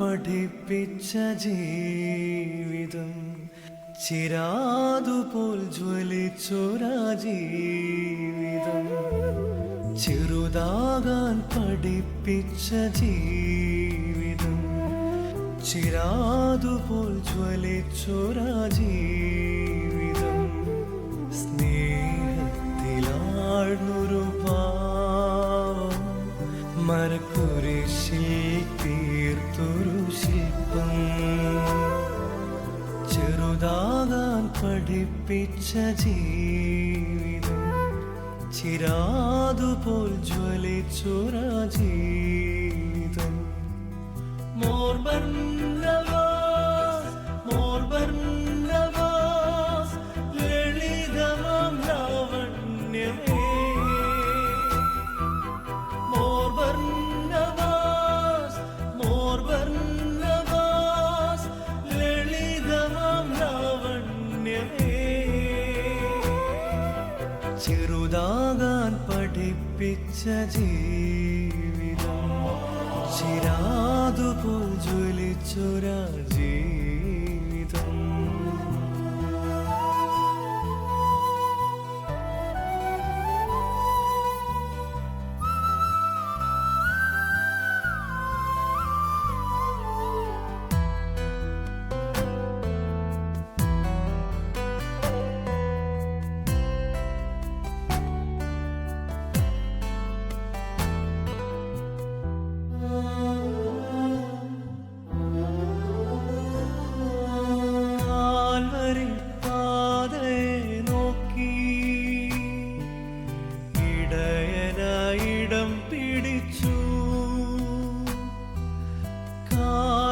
പഠിപ്പിച്ച ജീവിതം ചിരാതുപോൽ ജ്വലിച്ചൊരാ ജീവിതം ചെറുതാകാൻ പഠിപ്പിച്ച ജീവിതം ചിരാതുപോൽ ജ്വലിച്ചൊരാ ജീവിതം സ്നേഹത്തിലാഴ്ന്നൊരു പാവം മരക്കുരിശിൽ തീർത്തൊരു ശില്പം ചെറുതാകാൻ പഠിപ്പിച്ച ജീവിതം ചിരാതുപോൽ ജ്വലിച്ചൊരാ ജീവിതം. മോർ പഠിപ്പിച്ച ജീവിതം ചിരാതുപോൽ ജ്വലിച്ചൊരാ ജീവിതം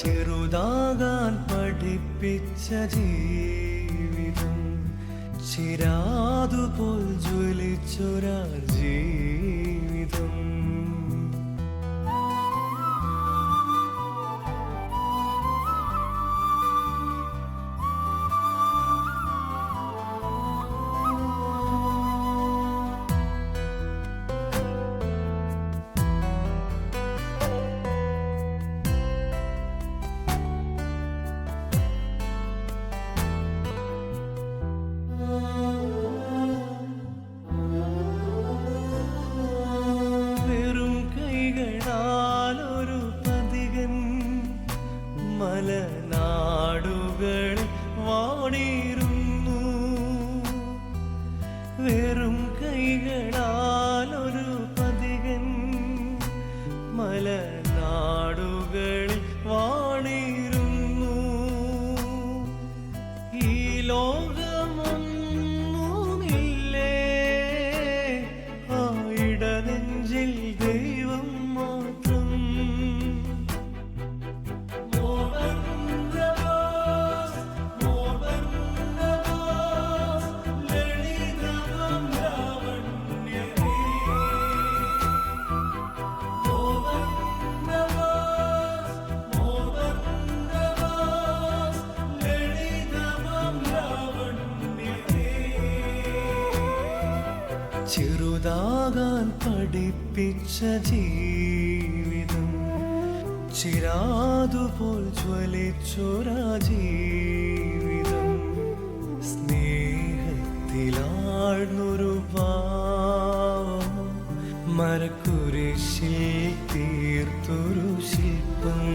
ചെറുതാകാൻ പഠിപ്പിച്ച ജീവിതം ചിരാതുപോൽ ജ്വലിച്ചൊരാ ജീവിതം. വെറും കൈകളാൽ ഒരു പതികൻ. മലനാടുകൾ വാണിരുന്നു. ഈ ലോകമൊന്നുമില്ലേ ചെറുതാകാൻ പഠിപ്പിച്ച ജീവിതം. ചിരാതുപോൽ ജ്വലിച്ചൊരാ ജീവിതം. സ്നേഹത്തിലാഴ്ന്നൊരു ഭാവം മരക്കുരിശിൽ തീർത്തൊരു ശില്പം.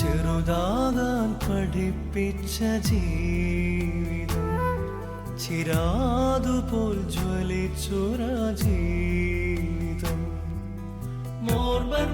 ചെറുതാകാൻ പഠിപ്പിച്ച ജീവിതം. അതുപോൽ ജ്വലിച്ചുരാ ജീവിതം മോർബൻ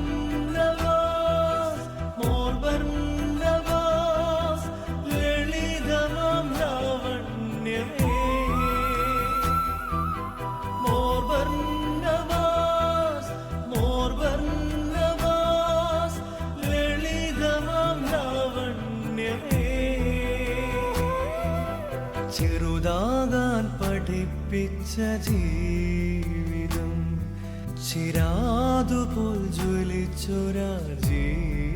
ചെറുതാ പഠിപ്പിച്ച ജീവിതം ചിരാതുപോൽ ജ്വലിച്ചൊരാ ജീവിതം